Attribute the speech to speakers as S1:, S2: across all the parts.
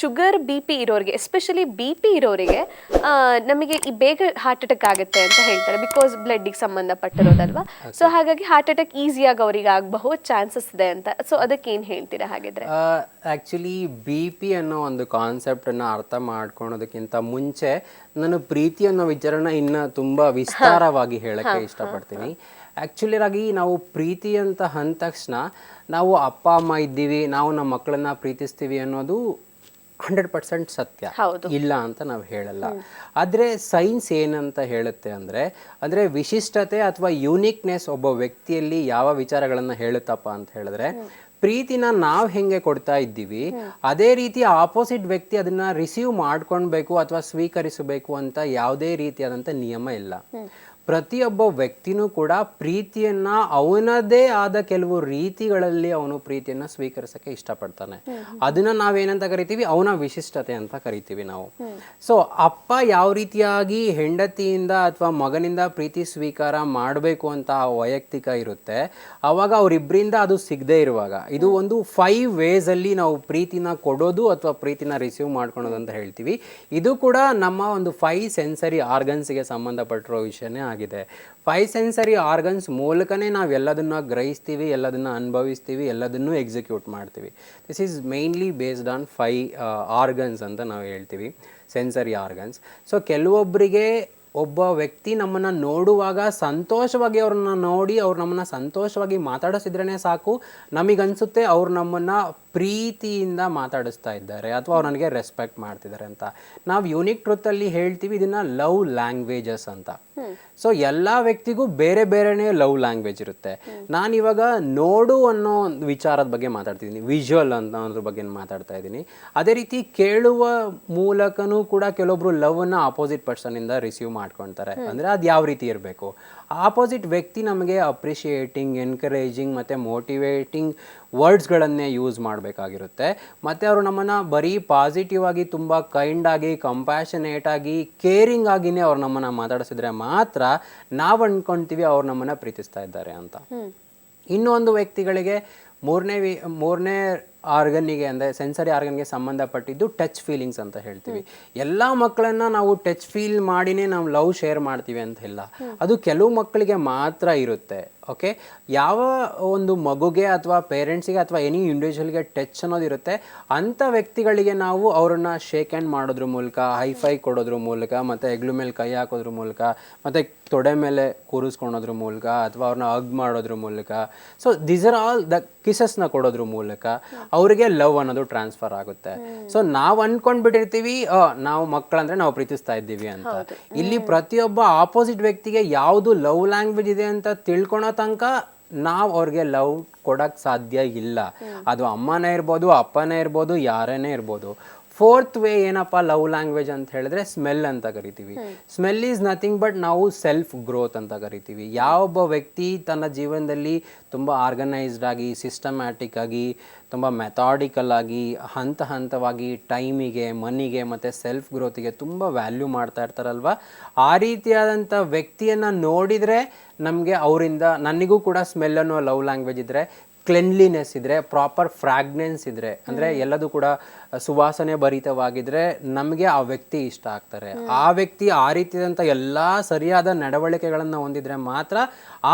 S1: Sugar B P ಇರೋರಿಗೆ especially B P ಇರೋರಿಗೆ ನಮಗೆ ಈ ಬೇಗ ಹಾರ್ಟ್ ಅಟ್ಯಾಕ್ ಆಗುತ್ತೆ ಅಂತ ಹೇಳ್ತಾರೆ ಬಿಕಾಸ್ ಬ್ಲಡ್ಡಿಗೆ ಸಂಬಂಧಪಟ್ಟಿರೋದಲ್ವಾ? ಸೊ ಹಾಗಾಗಿ ಹಾರ್ಟ್ ಅಟ್ಯಾಕ್ ಈಸಿಯಾಗಿ ಅವರಿಗೆ ಆಗಬಹುದು ಚಾನ್ಸಸ್ ಇದೆ ಅಂತ. ಸೊ ಅದಕ್ಕೆ ಏನು ಹೇಳ್ತೀರಾ ಹಾಗಿದ್ರೆ?
S2: ಆ್ಯಕ್ಚುಲಿ ಬಿ ಪಿ ಅನ್ನೋ ಒಂದು ಕಾನ್ಸೆಪ್ಟನ್ನು ಅರ್ಥ ಮಾಡ್ಕೊಳೋದಕ್ಕಿಂತ ಮುಂಚೆ ನಾನು ಪ್ರೀತಿ ಅನ್ನೋ ವಿಚಾರನ ಇನ್ನು ತುಂಬ ವಿಸ್ತಾರವಾಗಿ ಹೇಳಕ್ಕೆ ಇಷ್ಟಪಡ್ತೀನಿ. ಆ್ಯಕ್ಚುಲಿ ಆಗಿ ನಾವು ಪ್ರೀತಿ ಅಂತ ಅಂದ ತಕ್ಷಣ ನಾವು ಅಪ್ಪ ಅಮ್ಮ ಇದ್ದೀವಿ ನಾವು ನಮ್ಮ ಮಕ್ಕಳನ್ನ ಪ್ರೀತಿಸ್ತೀವಿ ಅನ್ನೋದು ಹಂಡ್ರೆಡ್ ಪರ್ಸೆಂಟ್ ಸತ್ಯ. ಇಲ್ಲ ಅಂತ ನಾವು ಹೇಳಲ್ಲ. ಆದರೆ ಸೈನ್ಸ್ ಏನಂತ ಹೇಳುತ್ತೆ ಅಂದರೆ ಅಂದರೆ ವಿಶಿಷ್ಟತೆ ಅಥವಾ ಯೂನಿಕ್ನೆಸ್ ಒಬ್ಬ ವ್ಯಕ್ತಿಯಲ್ಲಿ ಯಾವ ವಿಚಾರಗಳನ್ನು ಹೇಳುತ್ತಪ್ಪ ಅಂತ ಹೇಳಿದ್ರೆ ಪ್ರೀತಿನ ನಾವು ಹೆಂಗೆ ಕೊಡ್ತಾ ಇದ್ದೀವಿ ಅದೇ ರೀತಿ ಆಪೋಸಿಟ್ ವ್ಯಕ್ತಿ ಅದನ್ನ ರಿಸೀವ್ ಮಾಡ್ಕೊಳ್ಬೇಕು ಅಥವಾ ಸ್ವೀಕರಿಸಬೇಕು ಅಂತ ಯಾವುದೇ ರೀತಿಯಾದಂಥ ನಿಯಮ ಇಲ್ಲ. ಪ್ರತಿಯೊಬ್ಬ ವ್ಯಕ್ತಿನೂ ಕೂಡ ಪ್ರೀತಿಯನ್ನ ಅವನದೇ ಆದ ಕೆಲವು ರೀತಿಗಳಲ್ಲಿ ಅವನು ಪ್ರೀತಿಯನ್ನ ಸ್ವೀಕರಿಸಕ್ಕೆ ಇಷ್ಟಪಡ್ತಾನೆ. ಅದನ್ನ ನಾವೇನಂತ ಕರಿತೀವಿ? ಅವನ ವಿಶಿಷ್ಟತೆ ಅಂತ ಕರಿತೀವಿ ನಾವು. ಸೊ ಅಪ್ಪ ಯಾವ ರೀತಿಯಾಗಿ ಹೆಂಡತಿಯಿಂದ ಅಥವಾ ಮಗನಿಂದ ಪ್ರೀತಿ ಸ್ವೀಕಾರ ಮಾಡಬೇಕು ಅಂತ ವೈಯಕ್ತಿಕ ಇರುತ್ತೆ ಅವಾಗ ಅವರಿಬ್ಬರಿಂದ ಅದು ಸಿಗದೇ ಇರುವಾಗ. ಇದು ಒಂದು ಫೈವ್ ವೇಸ್ ಅಲ್ಲಿ ನಾವು ಪ್ರೀತಿನ ಕೊಡೋದು ಅಥವಾ ಪ್ರೀತಿನ ರಿಸೀವ್ ಮಾಡ್ಕೊಳೋದು ಅಂತ ಹೇಳ್ತೀವಿ. ಇದು ಕೂಡ ನಮ್ಮ ಒಂದು ಫೈವ್ ಸೆನ್ಸರಿ ಆರ್ಗನ್ಸ್ಗೆ ಸಂಬಂಧಪಟ್ಟಿರೋ ವಿಷಯನೇ ಆಗಿದೆ ಫೈ ಸೆನ್ಸರಿ ಆರ್ಗನ್ಸ್ ಮೂಲಕನೇ ನಾವು ಎಲ್ಲದನ್ನ ಗ್ರಹಿಸ್ತೀವಿ, ಎಲ್ಲದನ್ನ ಅನುಭವಿಸ್ತೀವಿ, ಎಲ್ಲದನ್ನು ಎಕ್ಸಿಕ್ಯೂಟ್ ಮಾಡ್ತೀವಿ. This is mainly based on five organs ಅಂತ ನಾವು ಹೇಳ್ತೀವಿ. ಸೆನ್ಸರಿ ಆರ್ಗನ್ಸ್ ಸೊ ಕೆಲವೊಬ್ಬರಿಗೆ ಒಬ್ಬ ವ್ಯಕ್ತಿ ನಮ್ಮನ್ನು ನೋಡುವಾಗ ಸಂತೋಷವಾಗಿ ಅವ್ರನ್ನ ನೋಡಿ ಅವ್ರು ನಮ್ಮನ್ನು ಸಂತೋಷವಾಗಿ ಮಾತಾಡಿಸಿದ್ರೇ ಸಾಕು. ನಮಗನ್ಸುತ್ತೆ ಅವ್ರು ನಮ್ಮನ್ನು ಪ್ರೀತಿಯಿಂದ ಮಾತಾಡಿಸ್ತಾ ಇದ್ದಾರೆ ಅಥವಾ ಅವ್ರು ನನಗೆ ರೆಸ್ಪೆಕ್ಟ್ ಮಾಡ್ತಿದ್ದಾರೆ ಅಂತ. ನಾವು ಯೂನಿಕ್ ಟ್ರುತ್ತಲ್ಲಿ ಹೇಳ್ತೀವಿ ಇದನ್ನು ಲವ್ ಲ್ಯಾಂಗ್ವೇಜಸ್ ಅಂತ. ಸೊ ಎಲ್ಲ ವ್ಯಕ್ತಿಗೂ ಬೇರೆ ಬೇರೆನೇ ಲವ್ ಲ್ಯಾಂಗ್ವೇಜ್ ಇರುತ್ತೆ. ನಾನಿವಾಗ ನೋಡು ಅನ್ನೋ ಒಂದು ವಿಚಾರದ ಬಗ್ಗೆ ಮಾತಾಡ್ತಿದ್ದೀನಿ. ವಿಜುವಲ್ ಅಂತ ಅನ್ನೋದ್ರ ಬಗ್ಗೆ ಮಾತಾಡ್ತಾ ಇದ್ದೀನಿ. ಅದೇ ರೀತಿ ಕೇಳುವ ಮೂಲಕನೂ ಕೂಡ ಕೆಲವೊಬ್ರು ಲವ್ ಅನ್ನ ಆಪೋಸಿಟ್ ಪರ್ಸನ್ ಇಂದ ರಿಸೀವ್ ಮಾಡ್ಕೊಳ್ತಾರೆ. ಅಂದರೆ ಅದು ಯಾವ ರೀತಿ ಇರಬೇಕು? ಆಪೋಸಿಟ್ ವ್ಯಕ್ತಿ ನಮಗೆ ಅಪ್ರಿಷಿಯೇಟಿಂಗ್ ಎನ್ಕರೇಜಿಂಗ್ ಮತ್ತು ಮೋಟಿವೇಟಿಂಗ್ ವರ್ಡ್ಸ್ಗಳನ್ನೇ ಯೂಸ್ ಮಾಡಬೇಕಾಗಿರುತ್ತೆ. ಮತ್ತು ಅವರು ನಮ್ಮನ್ನು ಬರೀ ಪಾಸಿಟಿವ್ ಆಗಿ ತುಂಬ ಕೈಂಡ್ ಆಗಿ ಕಂಪ್ಯಾಷನೇಟ್ ಆಗಿ ಕೇರಿಂಗ್ ಆಗಿನೇ ಅವ್ರು ನಮ್ಮನ್ನು ಮಾತಾಡಿಸಿದ್ರೆ ಮಾತ್ರ ನಾವು ಅನ್ಕೊಂತೀವಿ ಅವ್ರು ನಮ್ಮನ್ನು ಪ್ರೀತಿಸ್ತಾ ಇದ್ದಾರೆ ಅಂತ. ಇನ್ನೊಂದು ವ್ಯಕ್ತಿಗಳಿಗೆ ಮೂರನೇ ವಿ ಮೂರನೇ ಆರ್ಗನ್ನಿಗೆ ಅಂದರೆ ಸೆನ್ಸರಿ ಆರ್ಗನ್ಗೆ ಸಂಬಂಧಪಟ್ಟಿದ್ದು ಟಚ್ ಫೀಲಿಂಗ್ಸ್ ಅಂತ ಹೇಳ್ತೀವಿ. ಎಲ್ಲ ಮಕ್ಕಳನ್ನ ನಾವು ಟಚ್ ಫೀಲ್ ಮಾಡಿನೇ ನಾವು ಲವ್ ಶೇರ್ ಮಾಡ್ತೀವಿ ಅಂತ ಇಲ್ಲ ಅದು ಕೆಲವು ಮಕ್ಕಳಿಗೆ ಮಾತ್ರ ಇರುತ್ತೆ ಓಕೆ ಯಾವ ಒಂದು ಮಗುಗೆ ಅಥವಾ ಪೇರೆಂಟ್ಸಿಗೆ ಅಥವಾ ಎನಿ ಇಂಡಿವಿಜುವಲ್ಗೆ ಟಚ್ ಅನ್ನೋದು ಇರುತ್ತೆ, ಅಂಥ ವ್ಯಕ್ತಿಗಳಿಗೆ ನಾವು ಅವ್ರನ್ನ ಶೇಕ್ ಹ್ಯಾಂಡ್ ಮಾಡೋದ್ರ ಮೂಲಕ ಹೈಫೈ ಕೊಡೋದ್ರ ಮೂಲಕ, ಮತ್ತು ಹೆಗ್ಲು ಮೇಲೆ ಕೈ ಹಾಕೋದ್ರ ಮೂಲಕ, ಮತ್ತು ತೊಡೆ ಮೇಲೆ ಕೂರಿಸ್ಕೊಳೋದ್ರ ಮೂಲಕ, ಅಥವಾ ಅವ್ರನ್ನ ಅಗ್ ಮಾಡೋದ್ರ ಮೂಲಕ so these are all the ಕಿಸಸ್ನ ಕೊಡೋದ್ರ ಮೂಲಕ ಅವರಿಗೆ ಲವ್ ಅನ್ನೋದು ಟ್ರಾನ್ಸ್ಫರ್ ಆಗುತ್ತೆ. ಸೊ ನಾವು ಅನ್ಕೊಂಡ್ಬಿಟ್ಟಿರ್ತೀವಿ ನಾವು ಮಕ್ಕಳಂದ್ರೆ ನಾವು ಪ್ರೀತಿಸ್ತಾ ಇದ್ದೀವಿ ಅಂತ. ಇಲ್ಲಿ ಪ್ರತಿಯೊಬ್ಬ ಆಪೋಸಿಟ್ ವ್ಯಕ್ತಿಗೆ ಯಾವುದು ಲವ್ ಲ್ಯಾಂಗ್ವೇಜ್ ಇದೆ ಅಂತ ತಿಳ್ಕೊಳೋ ತನಕ ನಾವು ಅವ್ರಿಗೆ ಲವ್ ಕೊಡಕ್ ಸಾಧ್ಯ ಇಲ್ಲ. ಅದು ಅಮ್ಮನೇ ಇರ್ಬೋದು ಅಪ್ಪನೇ ಇರ್ಬೋದು ಯಾರೇನೇ ಇರ್ಬೋದು. ಫೋರ್ತ್ ವೇ ಏನಪ್ಪ ಲವ್ ಲ್ಯಾಂಗ್ವೇಜ್ ಅಂತ ಹೇಳಿದ್ರೆ ಸ್ಮೆಲ್ ಅಂತ ಕರಿತೀವಿ. ಸ್ಮೆಲ್ ಈಸ್ ನಥಿಂಗ್ ಬಟ್ ನಾವು ಸೆಲ್ಫ್ ಗ್ರೋತ್ ಅಂತ ಕರಿತೀವಿ. ಯಾವೊಬ್ಬ ವ್ಯಕ್ತಿ ತನ್ನ ಜೀವನದಲ್ಲಿ ತುಂಬ ಆರ್ಗನೈಸ್ಡ್ ಆಗಿ ಸಿಸ್ಟಮ್ಯಾಟಿಕ್ ಆಗಿ ತುಂಬ ಮೆಥಾಡಿಕಲ್ ಆಗಿ ಹಂತ ಹಂತವಾಗಿ ಟೈಮಿಗೆ ಮನಿಗೆ ಮತ್ತು ಸೆಲ್ಫ್ ಗ್ರೋತಿಗೆ ತುಂಬ ವ್ಯಾಲ್ಯೂ ಮಾಡ್ತಾ ಇರ್ತಾರಲ್ವ? ಆ ರೀತಿಯಾದಂಥ ವ್ಯಕ್ತಿಯನ್ನು ನೋಡಿದರೆ ನಮಗೆ ಅವರಿಂದ ನನಗೂ ಕೂಡ ಸ್ಮೆಲ್ ಅನ್ನೋ ಲವ್ ಲ್ಯಾಂಗ್ವೇಜ್ ಇದ್ದರೆ ಕ್ಲೆನ್ಲಿನೆಸ್ ಇದ್ರೆ ಪ್ರಾಪರ್ ಫ್ರಾಗ್ನೆನ್ಸ್ ಇದ್ರೆ ಅಂದ್ರೆ ಎಲ್ಲದೂ ಕೂಡ ಸುವಾಸನೆ ಭರಿತವಾಗಿದ್ರೆ ನಮಗೆ ಆ ವ್ಯಕ್ತಿ ಇಷ್ಟ ಆಗ್ತಾರೆ. ಆ ವ್ಯಕ್ತಿ ಆ ರೀತಿಯಾದಂಥ ಎಲ್ಲ ಸರಿಯಾದ ನಡವಳಿಕೆಗಳನ್ನು ಹೊಂದಿದ್ರೆ ಮಾತ್ರ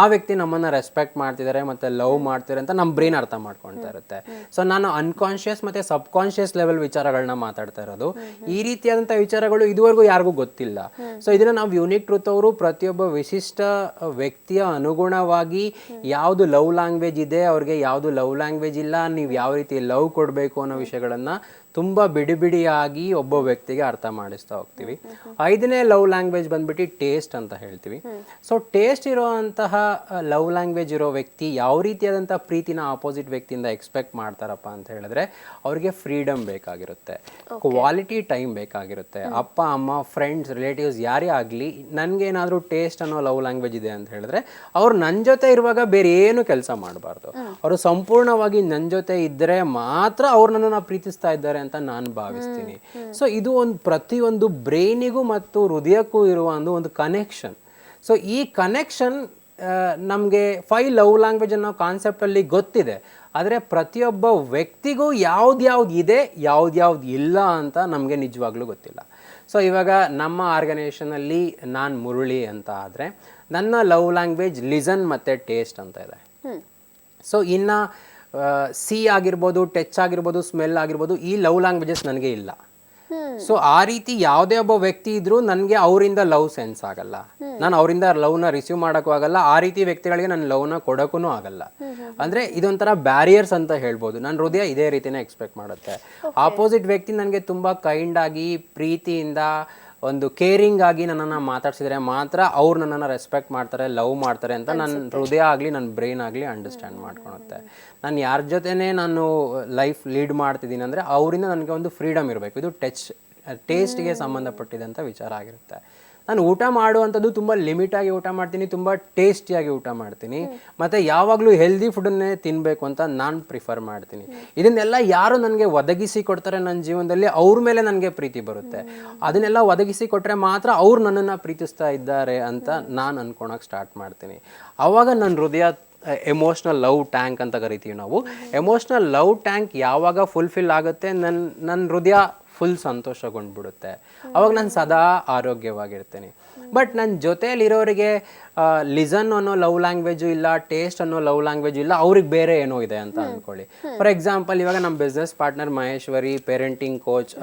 S2: ಆ ವ್ಯಕ್ತಿ ನಮ್ಮನ್ನು ರೆಸ್ಪೆಕ್ಟ್ ಮಾಡ್ತಿದ್ದಾರೆ ಮತ್ತು ಲವ್ ಮಾಡ್ತಿದ್ದಾರೆ ಅಂತ ನಮ್ಮ ಬ್ರೈನ್ ಅರ್ಥ ಮಾಡ್ಕೊಳ್ತಾ ಇರುತ್ತೆ. ಸೊ ನಾನು ಅನ್ಕಾನ್ಷಿಯಸ್ ಮತ್ತು ಸಬ್ ಕಾನ್ಷಿಯಸ್ ಲೆವೆಲ್ ವಿಚಾರಗಳನ್ನ ಮಾತಾಡ್ತಾ ಇರೋದು. ಈ ರೀತಿಯಾದಂಥ ವಿಚಾರಗಳು ಇದುವರೆಗೂ ಯಾರಿಗೂ ಗೊತ್ತಿಲ್ಲ. ಸೊ ಇದನ್ನು ನಾವು ಯೂನಿಕ್ ಟ್ರೂತ್ ಅವರು ಪ್ರತಿಯೊಬ್ಬ ವಿಶಿಷ್ಟ ವ್ಯಕ್ತಿಯ ಅನುಗುಣವಾಗಿ ಯಾವುದು ಲವ್ ಲ್ಯಾಂಗ್ವೇಜ್ ಇದೆ ಅವ್ರಿಗೆ ಯಾವುದು ಲವ್ ಲ್ಯಾಂಗ್ವೇಜ್ ಇಲ್ಲ ನೀವು ಯಾವ ರೀತಿ ಲವ್ ಕೊಡಬೇಕು ಅನ್ನೋ ವಿಷಯಗಳನ್ನ ತುಂಬಾ ಬಿಡಿ ಬಿಡಿಯಾಗಿ ಒಬ್ಬ ವ್ಯಕ್ತಿಗೆ ಅರ್ಥ ಮಾಡಿಸ್ತಾ ಹೋಗ್ತೀವಿ. ಐದನೇ ಲವ್ ಲ್ಯಾಂಗ್ವೇಜ್ ಬಂದ್ಬಿಟ್ಟು ಟೇಸ್ಟ್ ಅಂತ ಹೇಳ್ತೀವಿ. ಸೊ ಟೇಸ್ಟ್ ಇರೋವಂತಹ ಲವ್ ಲ್ಯಾಂಗ್ವೇಜ್ ಇರೋ ವ್ಯಕ್ತಿ ಯಾವ ರೀತಿಯಾದಂಥ ಪ್ರೀತಿನ ಆಪೋಸಿಟ್ ವ್ಯಕ್ತಿಯಿಂದ ಎಕ್ಸ್ಪೆಕ್ಟ್ ಮಾಡ್ತಾರಪ್ಪ ಅಂತ ಹೇಳಿದ್ರೆ ಅವ್ರಿಗೆ ಫ್ರೀಡಮ್ ಬೇಕಾಗಿರುತ್ತೆ. ಕ್ವಾಲಿಟಿ ಟೈಮ್ ಬೇಕಾಗಿರುತ್ತೆ. ಅಪ್ಪ ಅಮ್ಮ ಫ್ರೆಂಡ್ಸ್ ರಿಲೇಟಿವ್ಸ್ ಯಾರೇ ಆಗಲಿ ನನಗೇನಾದರೂ ಟೇಸ್ಟ್ ಅನ್ನೋ ಲವ್ ಲ್ಯಾಂಗ್ವೇಜ್ ಇದೆ ಅಂತ ಹೇಳಿದ್ರೆ ಅವ್ರು ನನ್ನ ಜೊತೆ ಇರುವಾಗ ಬೇರೆ ಏನು ಕೆಲಸ ಮಾಡಬಾರ್ದು. ಅವರು ಸಂಪೂರ್ಣವಾಗಿ ನನ್ನ ಜೊತೆ ಇದ್ದರೆ ಮಾತ್ರ ಅವ್ರು ನನ್ನನ್ನು ಪ್ರೀತಿಸ್ತಾ ಇದ್ದಾರೆ ಅಂತ ನಾನು ಭಾವಿಸ್ತೀನಿ. ಸೊ ಇದು ಒಂದು ಪ್ರತಿಯೊಂದು ಬ್ರೈನಿಗೂ ಮತ್ತು ಹೃದಯಕ್ಕೂ ಇರುವ ಒಂದು ಒಂದು ಕನೆಕ್ಷನ್ ಸೊ ಈ ಕನೆಕ್ಷನ್ ನಮಗೆ ಫೈ ಲವ್ ಲ್ಯಾಂಗ್ವೇಜ್ ಅನ್ನೋ ಕಾನ್ಸೆಪ್ಟಲ್ಲಿ ಗೊತ್ತಿದೆ. ಆದರೆ ಪ್ರತಿಯೊಬ್ಬ ವ್ಯಕ್ತಿಗೂ ಯಾವ್ದ್ಯಾವ್ದು ಇದೆ ಯಾವ್ದ್ಯಾವ್ದು ಇಲ್ಲ ಅಂತ ನಮಗೆ ನಿಜವಾಗ್ಲೂ ಗೊತ್ತಿಲ್ಲ. ಸೊ ಇವಾಗ ನಮ್ಮ ಆರ್ಗನೈಸೇಷನಲ್ಲಿ ನಾನು ಮುರುಳಿ ಅಂತ ಆದರೆ ನನ್ನ ಲವ್ ಲ್ಯಾಂಗ್ವೇಜ್ ಲಿಸನ್ ಮತ್ತು ಟೇಸ್ಟ್ ಅಂತ ಇದೆ. ಸೊ ಇನ್ನು ಸಿ ಆಗಿರ್ಬೋದು ಟಚ್ ಆಗಿರ್ಬೋದು ಸ್ಮೆಲ್ ಆಗಿರ್ಬೋದು ಈ ಲವ್ ಲ್ಯಾಂಗ್ವೇಜಸ್ ನನಗೆ ಇಲ್ಲ. ಸೊ ಆ ರೀತಿ ಯಾವುದೇ ಒಬ್ಬ ವ್ಯಕ್ತಿ ಇದ್ರೂ ನನಗೆ ಅವರಿಂದ ಲವ್ ಸೆನ್ಸ್ ಆಗಲ್ಲ. ನಾನು ಅವರಿಂದ ಲವ್ನ ರಿಸೀವ್ ಮಾಡೋಕ್ಕೂ ಆಗಲ್ಲ ಆ ರೀತಿ ವ್ಯಕ್ತಿಗಳಿಗೆ ನಾನು ಲವ್ನ ಕೊಡೋಕ್ಕೂ ಆಗಲ್ಲ. ಅಂದ್ರೆ ಇದೊಂಥರ ಬ್ಯಾರಿಯರ್ಸ್ ಅಂತ ಹೇಳ್ಬೋದು. ನನ್ನ ಹೃದಯ ಇದೇ ರೀತಿನೇ ಎಕ್ಸ್ಪೆಕ್ಟ್ ಮಾಡುತ್ತೆ. ಆಪೋಸಿಟ್ ವ್ಯಕ್ತಿ ನನಗೆ ತುಂಬಾ ಕೈಂಡಾಗಿ ಆಗಿ ಪ್ರೀತಿಯಿಂದ ಒಂದು ಕೇರಿಂಗ್ ಆಗಿ ನನ್ನನ್ನು ಮಾತಾಡ್ಸಿದ್ರೆ ಮಾತ್ರ ಅವ್ರು ನನ್ನನ್ನು ರೆಸ್ಪೆಕ್ಟ್ ಮಾಡ್ತಾರೆ ಲವ್ ಮಾಡ್ತಾರೆ ಅಂತ ನನ್ನ ಹೃದಯ ಆಗಲಿ ನನ್ನ ಬ್ರೈನ್ ಆಗಲಿ ಅಂಡರ್ಸ್ಟ್ಯಾಂಡ್ ಮಾಡ್ಕೊಳುತ್ತೆ. ನಾನು ಯಾರ ಜೊತೆನೇ ನಾನು ಲೈಫ್ ಲೀಡ್ ಮಾಡ್ತಿದ್ದೀನಿ ಅಂದರೆ ಅವರಿಂದ ನನಗೆ ಒಂದು ಫ್ರೀಡಮ್ ಇರಬೇಕು. ಇದು ಟಚ್ ಟೇಸ್ಟ್ಗೆ ಸಂಬಂಧಪಟ್ಟಿದಂಥ ವಿಚಾರ ಆಗಿರುತ್ತೆ. ನಾನು ಊಟ ಮಾಡುವಂಥದ್ದು ತುಂಬ ಲಿಮಿಟಾಗಿ ಊಟ ಮಾಡ್ತೀನಿ ತುಂಬ ಟೇಸ್ಟಿಯಾಗಿ ಊಟ ಮಾಡ್ತೀನಿ. ಮತ್ತು ಯಾವಾಗಲೂ ಹೆಲ್ದಿ ಫುಡನ್ನೇ ತಿನ್ನಬೇಕು ಅಂತ ನಾನು ಪ್ರಿಫರ್ ಮಾಡ್ತೀನಿ. ಇದನ್ನೆಲ್ಲ ಯಾರು ನನಗೆ ಒದಗಿಸಿ ಕೊಡ್ತಾರೆ ನನ್ನ ಜೀವನದಲ್ಲಿ ಅವ್ರ ಮೇಲೆ ನನಗೆ ಪ್ರೀತಿ ಬರುತ್ತೆ. ಅದನ್ನೆಲ್ಲ ಒದಗಿಸಿ ಕೊಟ್ಟರೆ ಮಾತ್ರ ಅವ್ರು ನನ್ನನ್ನು ಪ್ರೀತಿಸ್ತಾ ಇದ್ದಾರೆ ಅಂತ ನಾನು ಅನ್ಕೊಳಕ್ಕೆ ಸ್ಟಾರ್ಟ್ ಮಾಡ್ತೀನಿ. ಆವಾಗ ನನ್ನ ಹೃದಯ ಎಮೋಷ್ನಲ್ ಲವ್ ಟ್ಯಾಂಕ್ ಅಂತ ಕರಿತೀವಿ ನಾವು. ಎಮೋಷ್ನಲ್ ಲವ್ ಟ್ಯಾಂಕ್ ಯಾವಾಗ ಫುಲ್ಫಿಲ್ ಆಗುತ್ತೆ ನನ್ನ ನನ್ನ ಹೃದಯ ಫುಲ್ ಸಂತೋಷಗೊಂಡ್ಬಿಡುತ್ತೆ. ಅವಾಗ ನಾನು ಸದಾ ಆರೋಗ್ಯವಾಗಿರ್ತೀನಿ. ಬಟ್ ನನ್ನ ಜೊತೆಯಲ್ಲಿರೋರಿಗೆ ಲಿಸನ್ ಅನ್ನೋ ಲವ್ ಲ್ಯಾಂಗ್ವೇಜು ಇಲ್ಲ ಟೇಸ್ಟ್ ಅನ್ನೋ ಲವ್ ಲ್ಯಾಂಗ್ವೇಜ್ ಇಲ್ಲ ಅವ್ರಿಗೆ ಬೇರೆ ಏನೋ ಇದೆ ಅಂತ ಅಂದ್ಕೊಳ್ಳಿ ಫಾರ್ ಎಕ್ಸಾಂಪಲ್ ಇವಾಗ ನಮ್ಮ business partner Maheshwari parenting coach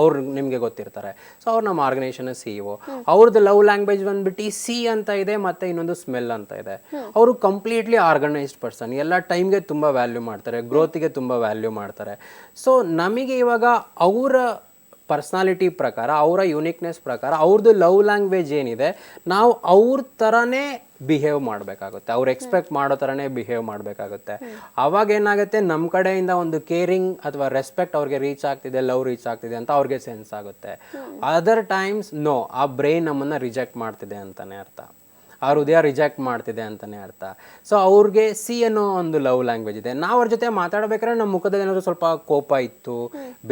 S2: ಅವ್ರು ನಿಮಗೆ ಗೊತ್ತಿರ್ತಾರೆ. ಸೊ ಅವ್ರು ನಮ್ಮ ಆರ್ಗನೈಸೇಷನ್ ಸಿ ಇ ಅವ್ರದ್ದು ಲವ್ ಲ್ಯಾಂಗ್ವೇಜ್ ಬಂದ್ಬಿಟ್ಟು ಸಿ ಅಂತ ಇದೆ, ಮತ್ತೆ ಇನ್ನೊಂದು ಸ್ಮೆಲ್ ಅಂತ ಇದೆ. ಅವರು ಕಂಪ್ಲೀಟ್ಲಿ ಆರ್ಗನೈಸ್ಡ್ ಪರ್ಸನ್ ಎಲ್ಲ ಟೈಮ್ಗೆ ತುಂಬ ವ್ಯಾಲ್ಯೂ ಮಾಡ್ತಾರೆ ಗ್ರೋತ್ಗೆ ತುಂಬ ವ್ಯಾಲ್ಯೂ ಮಾಡ್ತಾರೆ. ಸೊ ನಮಗೆ ಇವಾಗ ಅವರ ಪರ್ಸ್ನಾಲಿಟಿ ಪ್ರಕಾರ ಅವರ ಯುನಿಕ್ನೆಸ್ ಪ್ರಕಾರ ಅವ್ರದ್ದು ಲವ್ ಲ್ಯಾಂಗ್ವೇಜ್ ಏನಿದೆ ನಾವು ಅವ್ರ ಥರನೇ ಬಿಹೇವ್ ಮಾಡಬೇಕಾಗುತ್ತೆ. ಅವ್ರು ಎಕ್ಸ್ಪೆಕ್ಟ್ ಮಾಡೋ ಥರನೇ ಬಿಹೇವ್ ಮಾಡಬೇಕಾಗುತ್ತೆ. ಅವಾಗ ಏನಾಗುತ್ತೆ ನಮ್ಮ ಕಡೆಯಿಂದ ಒಂದು ಕೇರಿಂಗ್ ಅಥವಾ ರೆಸ್ಪೆಕ್ಟ್ ಅವ್ರಿಗೆ ರೀಚ್ ಆಗ್ತಿದೆ ಲವ್ ರೀಚ್ ಆಗ್ತಿದೆ ಅಂತ ಅವ್ರಿಗೆ ಸೆನ್ಸ್ ಆಗುತ್ತೆ. ಅದರ್ ಟೈಮ್ಸ್ ನೋ ಆ ಬ್ರೈನ್ ನಮ್ಮನ್ನು ರಿಜೆಕ್ಟ್ ಮಾಡ್ತಿದೆ ಅಂತಲೇ ಅರ್ಥ. ಆ ಹೃದಯ ರಿಜೆಕ್ಟ್ ಮಾಡ್ತಿದೆ ಅಂತಲೇ ಅರ್ಥ. ಸೊ ಅವ್ರಿಗೆ ಸಿ ಅನ್ನೋ ಒಂದು ಲವ್ ಲ್ಯಾಂಗ್ವೇಜ್ ಇದೆ. ನಾವು ಅವ್ರ ಜೊತೆ ಮಾತಾಡಬೇಕಾದ್ರೆ ನಮ್ಮ ಮುಖದಲ್ಲಿ ಏನಾದರೂ ಸ್ವಲ್ಪ ಕೋಪ ಇತ್ತು,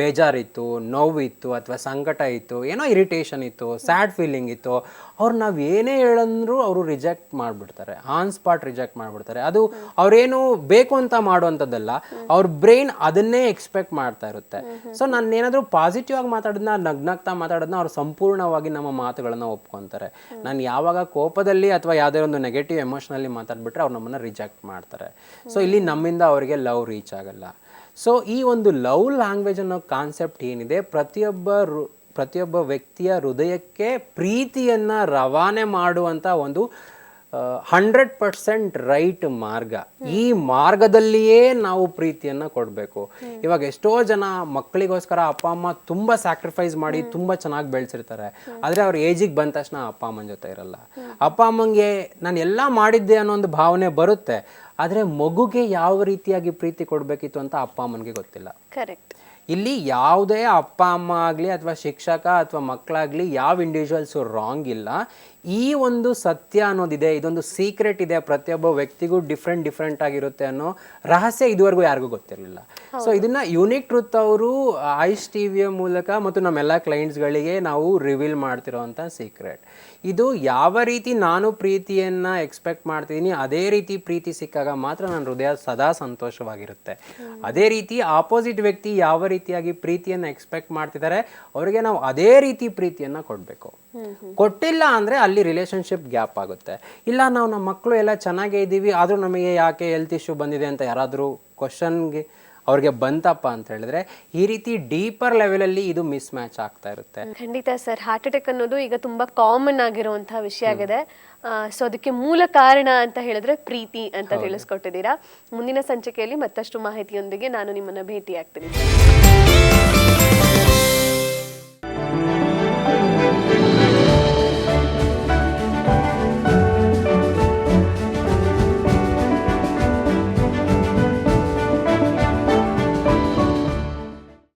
S2: ಬೇಜಾರಿತ್ತು, ನೋವಿತ್ತು ಅಥವಾ ಸಂಕಟ ಇತ್ತು, ಏನೋ ಇರಿಟೇಷನ್ ಇತ್ತು ಸ್ಯಾಡ್ ಫೀಲಿಂಗ್ ಇತ್ತು, ಅವ್ರು ನಾವು ಏನೇ ಹೇಳಂದ್ರೂ ಅವರು ರಿಜೆಕ್ಟ್ ಮಾಡಿಬಿಡ್ತಾರೆ. ಆನ್ ಸ್ಪಾಟ್ ರಿಜೆಕ್ಟ್ ಮಾಡಿಬಿಡ್ತಾರೆ. ಅದು ಅವ್ರೇನು ಬೇಕು ಅಂತ ಮಾಡುವಂಥದ್ದಲ್ಲ, ಅವ್ರ ಬ್ರೈನ್ ಅದನ್ನೇ ಎಕ್ಸ್ಪೆಕ್ಟ್ ಮಾಡ್ತಾ ಇರುತ್ತೆ. ಸೊ ನಾನು ಏನಾದರೂ ಪಾಸಿಟಿವ್ ಆಗಿ ಮಾತಾಡೋದನ್ನ ನಗ್ನಗ್ತಾ ಮಾತಾಡೋದನ್ನ ಅವ್ರು ಸಂಪೂರ್ಣವಾಗಿ ನಮ್ಮ ಮಾತುಗಳನ್ನು ಒಪ್ಕೊತಾರೆ. ನಾನು ಯಾವಾಗ ಕೋಪದಲ್ಲಿ ಅಥವಾ ಯಾವುದೇ ಒಂದು ನೆಗೆಟಿವ್ ಎಮೋಷನಲ್ಲಿ ಮಾತಾಡ್ಬಿಟ್ರೆ ಅವ್ರು ನಮ್ಮನ್ನು ರಿಜೆಕ್ಟ್ ಮಾಡ್ತಾರೆ. ಸೊ ಇಲ್ಲಿ ನಮ್ಮಿಂದ ಅವರಿಗೆ ಲವ್ ರೀಚ್ ಆಗಲ್ಲ. ಸೊ ಈ ಒಂದು ಲವ್ ಲ್ಯಾಂಗ್ವೇಜ್ ಅನ್ನೋ ಕಾನ್ಸೆಪ್ಟ್ ಏನಿದೆ ಪ್ರತಿಯೊಬ್ಬ ರು ಪ್ರತಿಯೊಬ್ಬ ವ್ಯಕ್ತಿಯ ಹೃದಯಕ್ಕೆ ಪ್ರೀತಿಯನ್ನು ರವಾನೆ ಮಾಡುವಂಥ ಒಂದು ಹಂಡ್ರೆಡ್ ಪರ್ಸೆಂಟ್ ರೈಟ್ ಮಾರ್ಗ. ಈ ಮಾರ್ಗದಲ್ಲಿಯೇ ನಾವು ಪ್ರೀತಿಯನ್ನ ಕೊಡಬೇಕು. ಇವಾಗ ಎಷ್ಟೋ ಜನ ಮಕ್ಕಳಿಗೋಸ್ಕರ ಅಪ್ಪ, ಅಮ್ಮ ತುಂಬ ಸ್ಯಾಕ್ರಿಫೈಸ್ ಮಾಡಿ ತುಂಬಾ ಚೆನ್ನಾಗಿ ಬೆಳೆಸಿರ್ತಾರೆ. ಆದರೆ ಅವ್ರ ಏಜಿಗೆ ಬಂದ ತಕ್ಷಣ ಅಪ್ಪ, ಅಮ್ಮನ ಜೊತೆ ಇರಲ್ಲ. ಅಪ್ಪ, ಅಮ್ಮಂಗೆ ನಾನು ಎಲ್ಲ ಮಾಡಿದ್ದೆ ಅನ್ನೋ ಒಂದು ಭಾವನೆ ಬರುತ್ತೆ. ಆದರೆ ಮಗುಗೆ ಯಾವ ರೀತಿಯಾಗಿ ಪ್ರೀತಿ ಕೊಡಬೇಕಿತ್ತು ಅಂತ ಅಪ್ಪ, ಅಮ್ಮನಿಗೆ ಗೊತ್ತಿಲ್ಲ.
S1: ಕರೆಕ್ಟ್
S2: ಇಲ್ಲಿ ಯಾವುದೇ ಅಪ್ಪ, ಅಮ್ಮ ಆಗಲಿ ಅಥವಾ ಶಿಕ್ಷಕ ಅಥವಾ ಮಕ್ಕಳಾಗಲಿ ಯಾವ ಇಂಡಿವಿಜುವಲ್ಸು ರಾಂಗ್ ಇಲ್ಲ. ಈ ಒಂದು ಸತ್ಯ ಅನ್ನೋದಿದೆ, ಇದೊಂದು ಸೀಕ್ರೆಟ್ ಇದೆ. ಪ್ರತಿಯೊಬ್ಬ ವ್ಯಕ್ತಿಗೂ ಡಿಫ್ರೆಂಟ್ ಡಿಫ್ರೆಂಟ್ ಆಗಿರುತ್ತೆ ಅನ್ನೋ ರಹಸ್ಯ ಇದುವರೆಗೂ ಯಾರಿಗೂ ಗೊತ್ತಿರಲಿಲ್ಲ. ಸೊ ಇದನ್ನ ಯೂನಿಕ್ ಟ್ರುತ್ ಅವರು ಐಸ್ ಟಿವಿಯ ಮೂಲಕ ಮತ್ತು ನಮ್ಮೆಲ್ಲ ಕ್ಲೈಂಟ್ಸ್ಗಳಿಗೆ ನಾವು ರಿವೀಲ್ ಮಾಡ್ತಿರೋವಂಥ ಸೀಕ್ರೆಟ್ ಇದು ಯಾವ ರೀತಿ ನಾನು ಪ್ರೀತಿಯನ್ನು ಎಕ್ಸ್ಪೆಕ್ಟ್ ಮಾಡ್ತಿದ್ದೀನಿ ಅದೇ ರೀತಿ ಪ್ರೀತಿ ಸಿಕ್ಕಾಗ ಮಾತ್ರ ನನ್ನ ಹೃದಯ ಸದಾ ಸಂತೋಷವಾಗಿರುತ್ತೆ. ಅದೇ ರೀತಿ ಆಪೋಸಿಟ್ ವ್ಯಕ್ತಿ ಯಾವ ರೀತಿಯಾಗಿ ಪ್ರೀತಿಯನ್ನು ಎಕ್ಸ್ಪೆಕ್ಟ್ ಮಾಡ್ತಿದ್ದಾರೆ ಅವರಿಗೆ ನಾವು ಅದೇ ರೀತಿ ಪ್ರೀತಿಯನ್ನು ಕೊಡಬೇಕು. ಕೊಟ್ಟಿಲ್ಲ ಅಂದರೆ ಅಲ್ಲಿ ರಿಲೇಷನ್ಶಿಪ್ ಗ್ಯಾಪ್ ಆಗುತ್ತೆ. ಇಲ್ಲ ನಾವು ನಮ್ಮ ಮಕ್ಕಳು ಎಲ್ಲ ಚೆನ್ನಾಗೇ ಇದ್ದೀವಿ ಆದರೂ ನಮಗೆ ಯಾಕೆ ಹೆಲ್ತ್ ಇಶ್ಯೂ ಬಂದಿದೆ ಅಂತ ಯಾರಾದರೂ ಕ್ವಶನ್ಗೆ ಅವ್ರಿಗೆ ಬಂತಪ್ಪ ಅಂತ ಹೇಳಿದ್ರೆ ಈ ರೀತಿ ಡೀಪರ್ ಲೆವೆಲಲ್ಲಿ ಇದು ಮಿಸ್ ಮ್ಯಾಚ್ ಆಗ್ತಾ ಇರುತ್ತೆ.
S1: ಖಂಡಿತ ಸರ್ ಹಾರ್ಟ್ ಅಟ್ಯಾಕ್ ಅನ್ನೋದು ಈಗ ತುಂಬಾ ಕಾಮನ್ ಆಗಿರುವಂತಹ ವಿಷಯ ಆಗಿದೆ. ಸೊ ಅದಕ್ಕೆ ಮೂಲ ಕಾರಣ ಅಂತ ಹೇಳಿದ್ರೆ ಪ್ರೀತಿ ಅಂತ ತಿಳಿಸ್ಕೊಟ್ಟಿದ್ದೀರಾ. ಮುಂದಿನ ಸಂಚಿಕೆಯಲ್ಲಿ ಮತ್ತಷ್ಟು ಮಾಹಿತಿಯೊಂದಿಗೆ ನಾನು ನಿಮ್ಮನ್ನ ಭೇಟಿ ಆಗ್ತೀನಿ